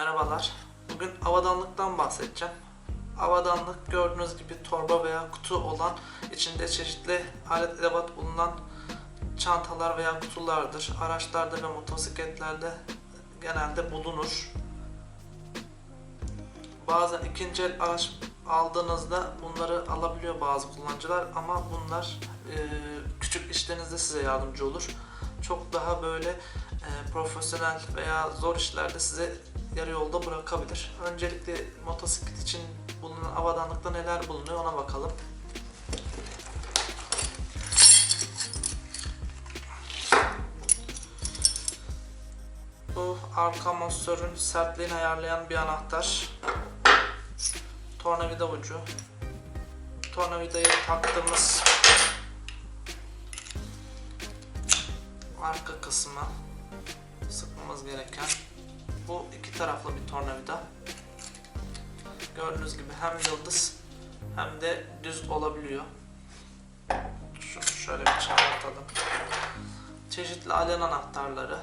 Merhabalar. Bugün avadanlıktan bahsedeceğim. Avadanlık gördüğünüz gibi torba veya kutu olan içinde çeşitli alet edevat bulunan çantalar veya kutulardır. Araçlarda ve motosikletlerde genelde bulunur. Bazen ikinci el araç aldığınızda bunları alabiliyor bazı kullanıcılar ama bunlar e, küçük işlerinizde size yardımcı olur. Çok daha böyle e, profesyonel veya zor işlerde size yarı yolda bırakabilir. Öncelikle motosiklet için bulunan avadanlıkta neler bulunuyor ona bakalım. Bu arka monstörün sertliğini ayarlayan bir anahtar. Tornavida ucu. Tornavidayı taktığımız arka kısmı sıkmamız gereken bu iki taraflı bir tornavida. Gördüğünüz gibi hem yıldız hem de düz olabiliyor. Şunu şöyle bir çıkartalım. Çeşitli alen anahtarları.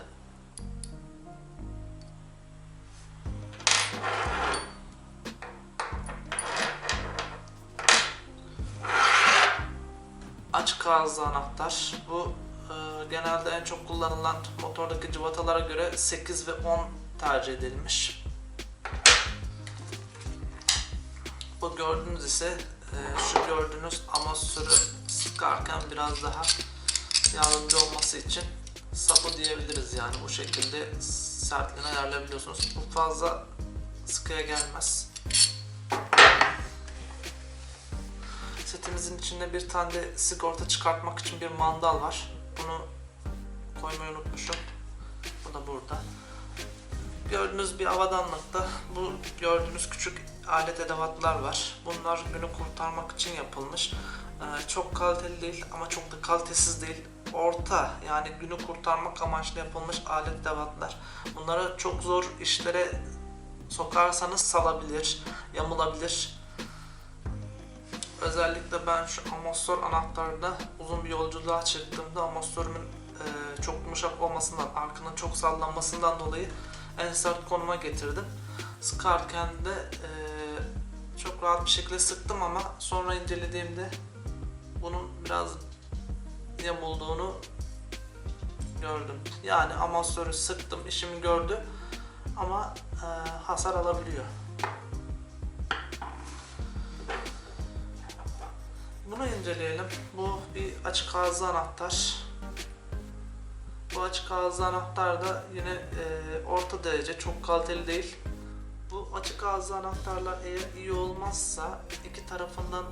Açık ağızlı anahtar. Bu e, genelde en çok kullanılan motordaki cıvatalara göre 8 ve 10 tercih edilmiş. Bu gördüğünüz ise e, şu gördüğünüz amortisörü sıkarken biraz daha yardımcı olması için sapı diyebiliriz yani bu şekilde sertliğini ayarlayabiliyorsunuz. Bu fazla sıkıya gelmez. Setimizin içinde bir tane de sigorta çıkartmak için bir mandal var. Bunu koymayı unutmuşum. Bu da burada. Gördüğünüz bir avadanlıkta bu gördüğünüz küçük alet edevatlar var. Bunlar günü kurtarmak için yapılmış. Ee, çok kaliteli değil ama çok da kalitesiz değil. Orta yani günü kurtarmak amaçlı yapılmış alet edevatlar. Bunları çok zor işlere sokarsanız salabilir, yamulabilir. Özellikle ben şu amortisör anahtarda uzun bir yolculuğa çıktığımda amortisörümün e, çok yumuşak olmasından, arkanın çok sallanmasından dolayı en sert konuma getirdim. Sıkarken de e, çok rahat bir şekilde sıktım ama sonra incelediğimde bunun biraz yamulduğunu gördüm. Yani amortisörü sıktım, işimi gördü ama e, hasar alabiliyor. Bunu inceleyelim. Bu bir açık ağızlı anahtar. Bu açık ağızlı anahtar da yine e, orta derece, çok kaliteli değil. Bu açık ağızlı anahtarlar eğer iyi olmazsa iki tarafından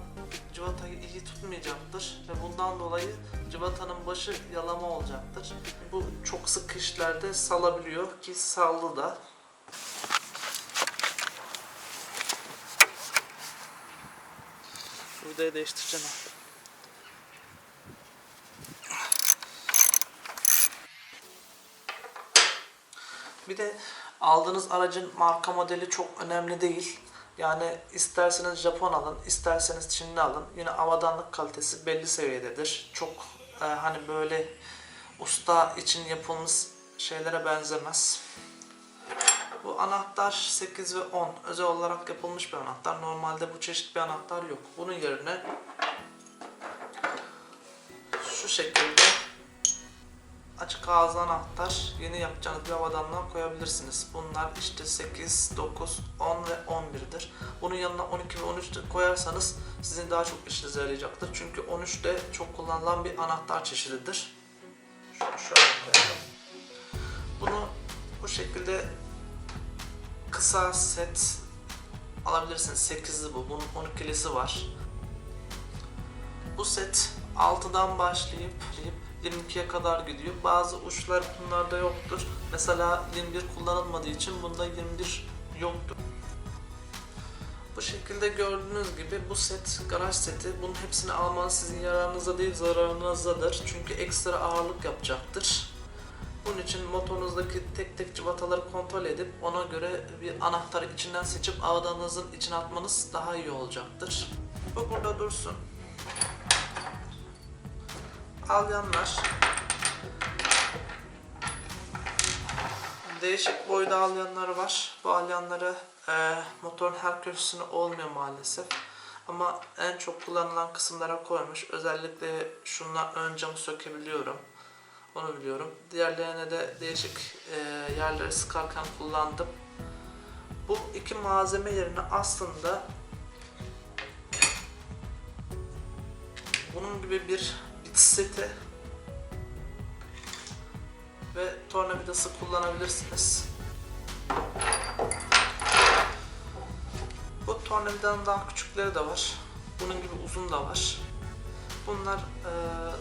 cıvatayı iyi tutmayacaktır ve bundan dolayı cıvatanın başı yalama olacaktır. Bu çok sık işlerde salabiliyor ki sallı da. Vidayı değiştireceğim. Bir de aldığınız aracın marka modeli çok önemli değil. Yani isterseniz Japon alın, isterseniz Çinli alın. Yine avadanlık kalitesi belli seviyededir. Çok e, hani böyle usta için yapılmış şeylere benzemez. Bu anahtar 8 ve 10 özel olarak yapılmış bir anahtar. Normalde bu çeşit bir anahtar yok. Bunun yerine şu şekilde açık ağızlı anahtar yeni yapacağınız bir havadanlığa koyabilirsiniz. Bunlar işte 8, 9, 10 ve 11'dir. Bunun yanına 12 ve 13 de koyarsanız sizin daha çok işinize yarayacaktır. Çünkü 13 de çok kullanılan bir anahtar çeşididir. Şunu şöyle koyalım. Bunu bu şekilde kısa set alabilirsiniz. 8'li bu. Bunun 12'lisi var. Bu set 6'dan başlayıp 22'ye kadar gidiyor. Bazı uçlar bunlarda yoktur. Mesela 21 kullanılmadığı için bunda 21 yoktur. Bu şekilde gördüğünüz gibi bu set garaj seti. Bunun hepsini almanız sizin yararınıza değil zararınızadır. Çünkü ekstra ağırlık yapacaktır. Bunun için motorunuzdaki tek tek cıvataları kontrol edip ona göre bir anahtarı içinden seçip avadanınızın içine atmanız daha iyi olacaktır. Bu burada dursun. Alyanlar değişik boyda alyanları var. Bu alyanları e, motorun her köşesine olmuyor maalesef. Ama en çok kullanılan kısımlara koymuş. Özellikle şunla ön camı sökebiliyorum. Onu biliyorum. Diğerlerine de değişik e, yerleri sıkarken kullandım. Bu iki malzeme yerine aslında bunun gibi bir seti ve tornavidası kullanabilirsiniz. Bu tornavidanın daha küçükleri de var. Bunun gibi uzun da var. Bunlar eee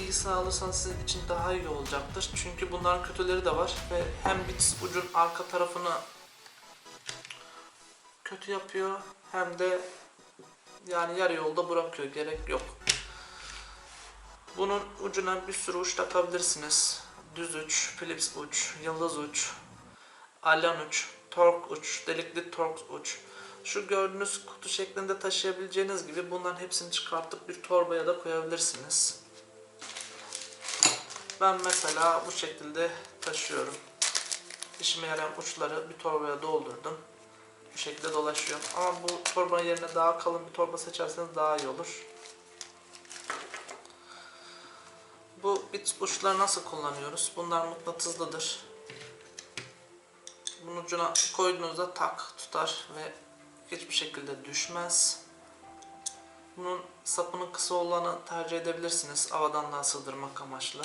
iyisini alırsanız sizin için daha iyi olacaktır. Çünkü bunların kötüleri de var ve hem bit ucun arka tarafını kötü yapıyor hem de yani yarı yolda bırakıyor. Gerek yok. Bunun ucuna bir sürü uç takabilirsiniz. Düz uç, Phillips uç, yıldız uç, alyan uç, tork uç, delikli tork uç. Şu gördüğünüz kutu şeklinde taşıyabileceğiniz gibi bunların hepsini çıkartıp bir torbaya da koyabilirsiniz. Ben mesela bu şekilde taşıyorum. İşime yarayan uçları bir torbaya doldurdum. Bu şekilde dolaşıyor. Ama bu torbanın yerine daha kalın bir torba seçerseniz daha iyi olur. Bu bit uçları nasıl kullanıyoruz? Bunlar mıknatıslıdır. Bunun ucuna koyduğunuzda tak tutar ve hiçbir şekilde düşmez. Bunun sapının kısa olanı tercih edebilirsiniz avadanlığa sığdırmak amaçlı.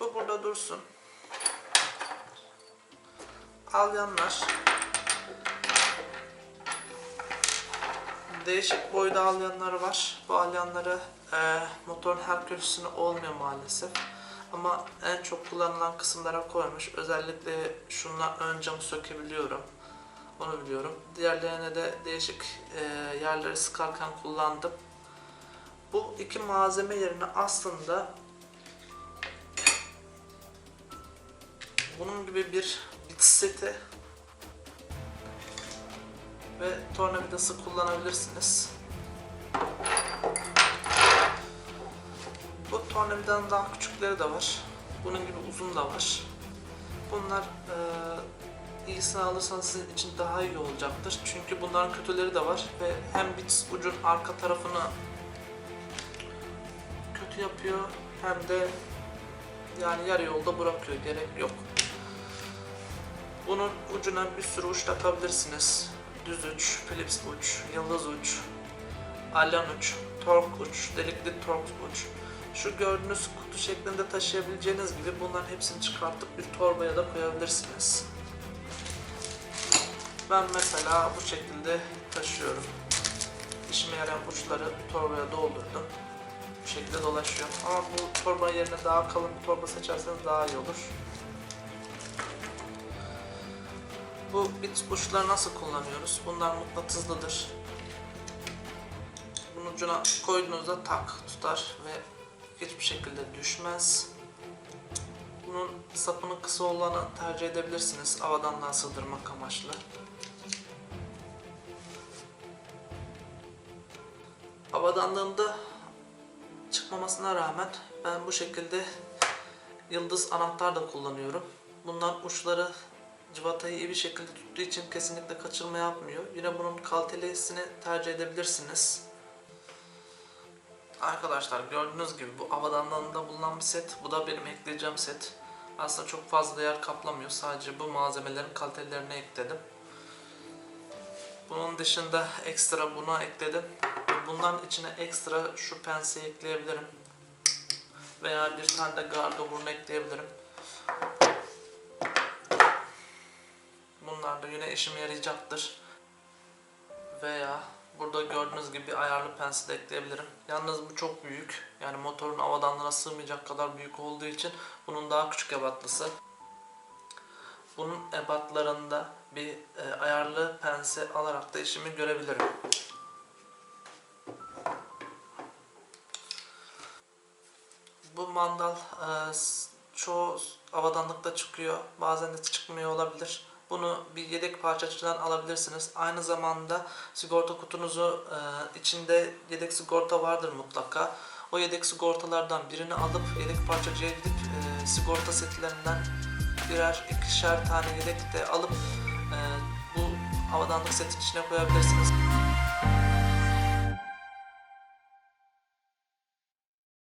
Bu burada dursun. Alyanlar değişik boyda alyanları var. Bu alyanları e, motorun her köşesine olmuyor maalesef. Ama en çok kullanılan kısımlara koymuş. Özellikle şunla ön camı sökebiliyorum. Onu biliyorum. Diğerlerine de değişik e, yerleri sıkarken kullandım. Bu iki malzeme yerine aslında bunun gibi bir bit seti ve tornavidası kullanabilirsiniz. Bu tornavidanın daha küçükleri de var. Bunun gibi uzun da var. Bunlar eee iyisini alırsanız sizin için daha iyi olacaktır. Çünkü bunların kötüleri de var ve hem bit ucun arka tarafını kötü yapıyor hem de yani yarı yolda bırakıyor. Gerek yok. Bunun ucuna bir sürü uç takabilirsiniz. Düz uç, Phillips uç, yıldız uç, alyan uç, tork uç, delikli tork uç. Şu gördüğünüz kutu şeklinde taşıyabileceğiniz gibi bunların hepsini çıkartıp bir torbaya da koyabilirsiniz. Ben mesela bu şekilde taşıyorum. İşime yarayan uçları torbaya doldurdum. Bu şekilde dolaşıyor. Ama bu torba yerine daha kalın bir torba seçerseniz daha iyi olur. Bu bit uçları nasıl kullanıyoruz? Bunlar mıknatıslıdır. Bunun ucuna koyduğunuzda tak tutar ve hiçbir şekilde düşmez. Bunun sapının kısa olanı tercih edebilirsiniz avadanlığa sığdırmak amaçlı. Havadanlığında çıkmamasına rağmen ben bu şekilde yıldız anahtar da kullanıyorum. Bundan uçları cıvatayı iyi bir şekilde tuttuğu için kesinlikle kaçırma yapmıyor. Yine bunun kalitelisini tercih edebilirsiniz. Arkadaşlar gördüğünüz gibi bu avadanlığında bulunan bir set. Bu da benim ekleyeceğim set. Aslında çok fazla yer kaplamıyor. Sadece bu malzemelerin kalitelerini ekledim. Bunun dışında ekstra buna ekledim. Bundan içine ekstra şu penseyi ekleyebilirim. Veya bir tane de garda burnu ekleyebilirim. Bunlar da yine işime yarayacaktır. Veya burada gördüğünüz gibi ayarlı pense de ekleyebilirim. Yalnız bu çok büyük. Yani motorun avadanlığına sığmayacak kadar büyük olduğu için bunun daha küçük ebatlısı. Bunun ebatlarında bir e, ayarlı pense alarak da işimi görebilirim. Bu mandal e, çoğu avadanlıkta çıkıyor. Bazen de çıkmıyor olabilir. Bunu bir yedek parçacıdan alabilirsiniz. Aynı zamanda sigorta kutunuzu e, içinde yedek sigorta vardır mutlaka. O yedek sigortalardan birini alıp yedek parçacıya gidip e, sigorta setlerinden birer ikişer tane yedek de alıp e, bu havadanlık setin içine koyabilirsiniz.